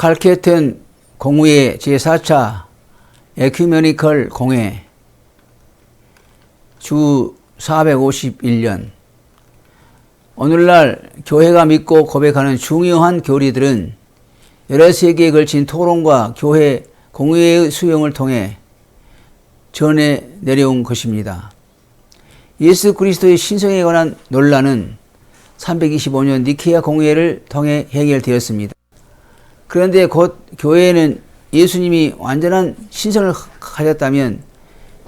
칼케튼 공회의 제4차 에큐메니컬 공회 주 451년 오늘날 교회가 믿고 고백하는 중요한 교리들은 여러 세기에 걸친 토론과 교회 공회의 수용을 통해 전해 내려온 것입니다. 예수 그리스도의 신성에 관한 논란은 325년 니케아 공회를 통해 해결되었습니다. 그런데 곧 교회에는 예수님이 완전한 신성을 가졌다면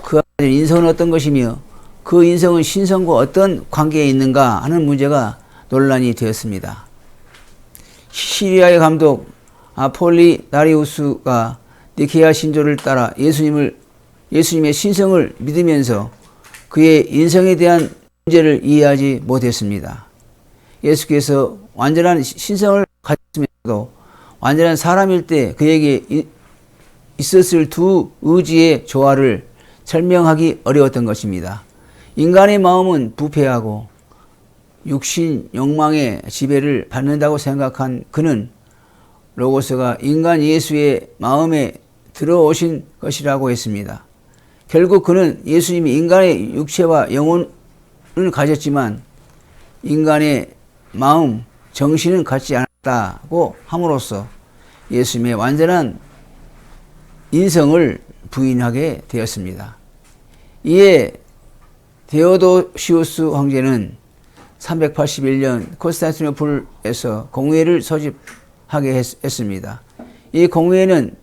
그 인성은 어떤 것이며 그 인성은 신성과 어떤 관계에 있는가 하는 문제가 논란이 되었습니다. 시리아의 감독 아폴리 나리우스가 니케아 신조를 따라 예수님을 예수님의 신성을 믿으면서 그의 인성에 대한 문제를 이해하지 못했습니다. 예수께서 완전한 신성을 가졌으면서도 완전한 사람일 때 그에게 있었을 두 의지의 조화를 설명하기 어려웠던 것입니다. 인간의 마음은 부패하고 육신 욕망의 지배를 받는다고 생각한 그는 로고스가 인간 예수의 마음에 들어오신 것이라고 했습니다. 결국 그는 예수님이 인간의 육체와 영혼을 가졌지만 인간의 마음, 정신은 갖지 않았다 고 함으로써 예수님의 완전한 인성을 부인하게 되었습니다. 이에 데오도시우스 황제는 381년 콘스탄티노플에서 공회를 소집하게 했, 습니다이 공회는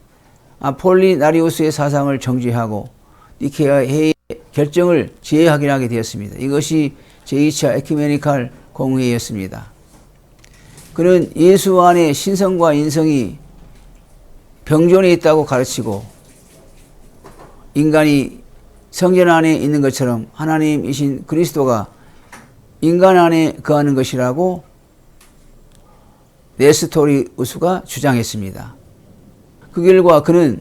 아폴리나리우스의 사상을 정지하고 니케아 회의 결정을 재확인하게 되었습니다. 이것이 제2차 에큐메니칼 공회였습니다. 그는 예수 안에 신성과 인성이 병존해 있다고 가르치고 인간이 성전 안에 있는 것처럼 하나님이신 그리스도가 인간 안에 거하는 것이라고 네스토리우스가 주장했습니다. 그 결과 그는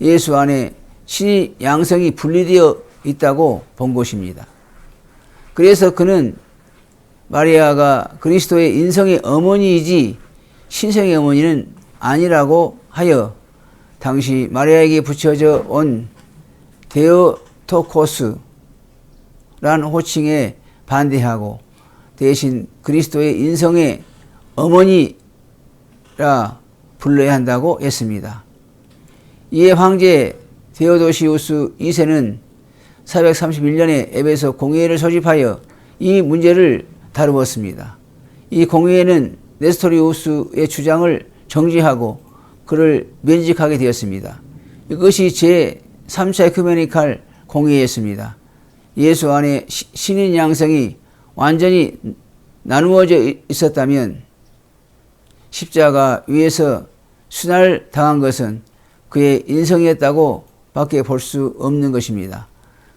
예수 안에 신의 양성이 분리되어 있다고 본 것입니다. 그래서 그는 마리아가 그리스도의 인성의 어머니이지 신성의 어머니는 아니라고 하여 당시 마리아에게 붙여져 온 데오토코스란 호칭에 반대하고 대신 그리스도의 인성의 어머니라 불러야 한다고 했습니다. 이에 황제 데오도시우스 2세는 431년에 에베소 공회를 소집하여 이 문제를 다루었습니다. 이 공회에는 네스토리우스의 주장을 정지하고 그를 면직하게 되었습니다. 이것이 제 3차 에큐메니칼 공회였습니다. 예수 안에 신인 양성이 완전히 나누어져 있었다면 십자가 위에서 순환을 당한 것은 그의 인성이었다고 밖에 볼 수 없는 것입니다.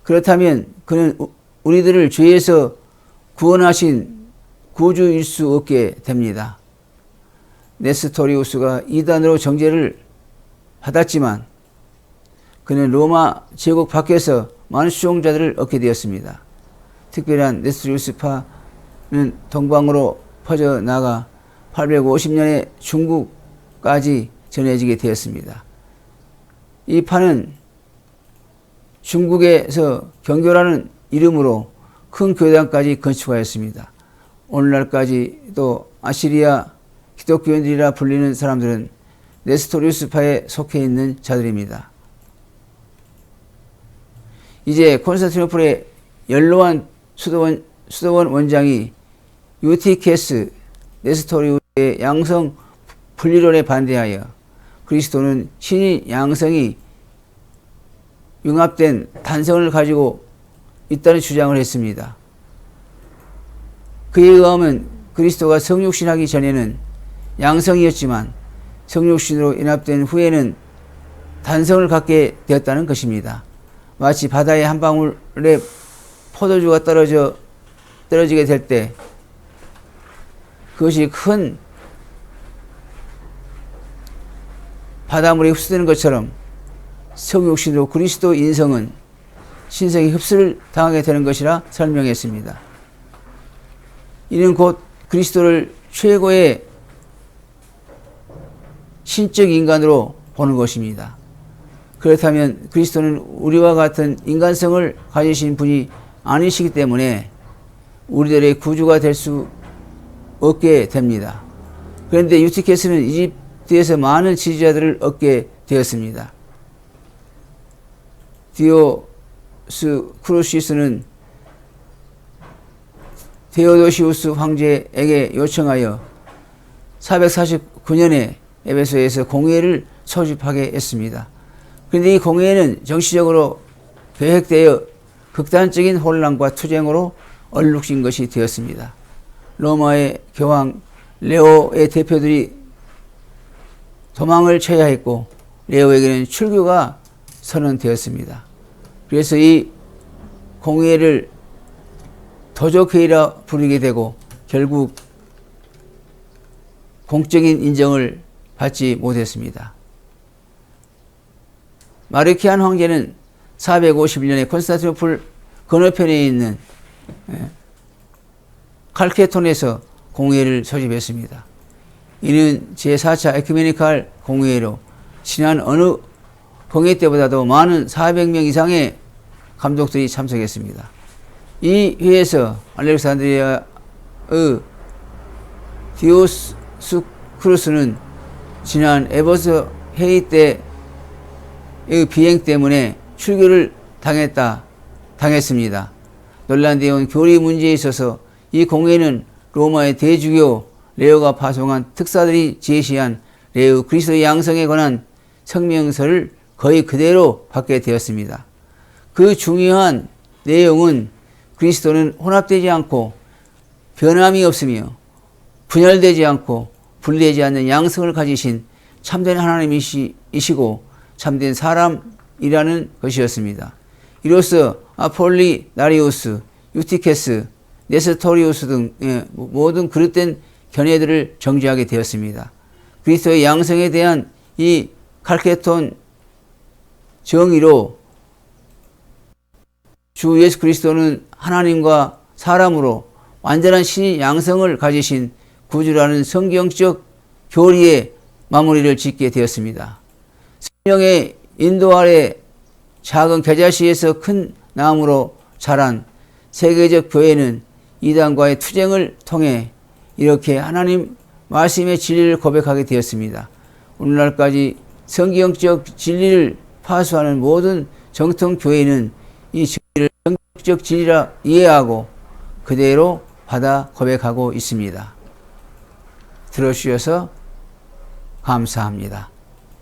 그렇다면 그는 우리들을 죄에서 구원하신 구주일 수 없게 됩니다. 네스토리우스가 이단으로 정죄를 받았지만 그는 로마 제국 밖에서 많은 수용자들을 얻게 되었습니다. 특별한 네스토리우스파는 동방으로 퍼져나가 850년에 중국까지 전해지게 되었습니다. 이 파는 중국에서 경교라는 이름으로 큰 교단까지 건축하였습니다. 오늘날까지도 아시리아 기독교인들이라 불리는 사람들은 네스토리우스파에 속해 있는 자들입니다. 이제 콘스탄티노플의 연로한 수도원, 수도원 원장이 유티케스 네스토리우스의 양성 분리론에 반대하여 그리스도는 신인 양성이 융합된 단성을 가지고 있다는 주장을 했습니다. 그에 의하면 그리스도가 성육신하기 전에는 양성이었지만 성육신으로 인합된 후에는 단성을 갖게 되었다는 것입니다. 마치 바다의 한 방울에 포도주가 떨어져 떨어지게 될 때 그것이 큰 바닷물에 흡수되는 것처럼 성육신으로 그리스도 인성은 신성이 흡수를 당하게 되는 것이라 설명했습니다. 이는 곧 그리스도를 최고의 신적 인간으로 보는 것입니다. 그렇다면 그리스도는 우리와 같은 인간성을 가지신 분이 아니시기 때문에 우리들의 구주가 될 수 없게 됩니다. 그런데 유티케스는 이집트에서 많은 지지자들을 얻게 되었습니다. 디오스 크루시스는 데오도시우스 황제에게 요청하여 449년에 에베소에서 공회를 소집하게 했습니다. 그런데 이 공회는 정치적으로 계획되어 극단적인 혼란과 투쟁으로 얼룩진 것이 되었습니다. 로마의 교황 레오의 대표들이 도망을 쳐야 했고 레오에게는 출교가 선언되었습니다. 그래서 이 공회를 도적회의라 부르게 되고 결국 공적인 인정을 받지 못했습니다. 마르키안 황제는 451년에 콘스탄티노플 건너편에 있는 예, 칼케톤에서 공회를 소집했습니다. 이는 제4차 에큐메니칼 공회로 지난 어느 공회 때보다도 많은 400명 이상의 감독들이 참석했습니다. 이 회에서 알렉산드리아의 디오스 크루스는 지난 에버스 회의 때의 비행 때문에 출교를 당했다, 당했습니다. 논란되어 온 교리 문제에 있어서 이 공회는 로마의 대주교 레오가 파송한 특사들이 제시한 레오 그리스도의 양성에 관한 성명서를 거의 그대로 받게 되었습니다. 그 중요한 내용은 그리스도는 혼합되지 않고 변함이 없으며 분열되지 않고 분리되지 않는 양성을 가지신 참된 하나님이시고 참된 사람이라는 것이었습니다. 이로써 아폴리 나리우스, 유티케스, 네스토리우스 등 예, 모든 그릇된 견해들을 정지하게 되었습니다. 그리스도의 양성에 대한 이 칼케톤 정의로 주 예수 그리스도는 하나님과 사람으로 완전한 신의 양성을 가지신 구주라는 성경적 교리의 마무리를 짓게 되었습니다. 성령의 인도 아래 작은 겨자씨에서 큰 나무로 자란 세계적 교회는 이단과의 투쟁을 통해 이렇게 하나님 말씀의 진리를 고백하게 되었습니다. 오늘날까지 성경적 진리를 파수하는 모든 정통 교회는 이 성경적 진리라 이해하고 그대로 받아 고백하고 있습니다. 들어주셔서 감사합니다.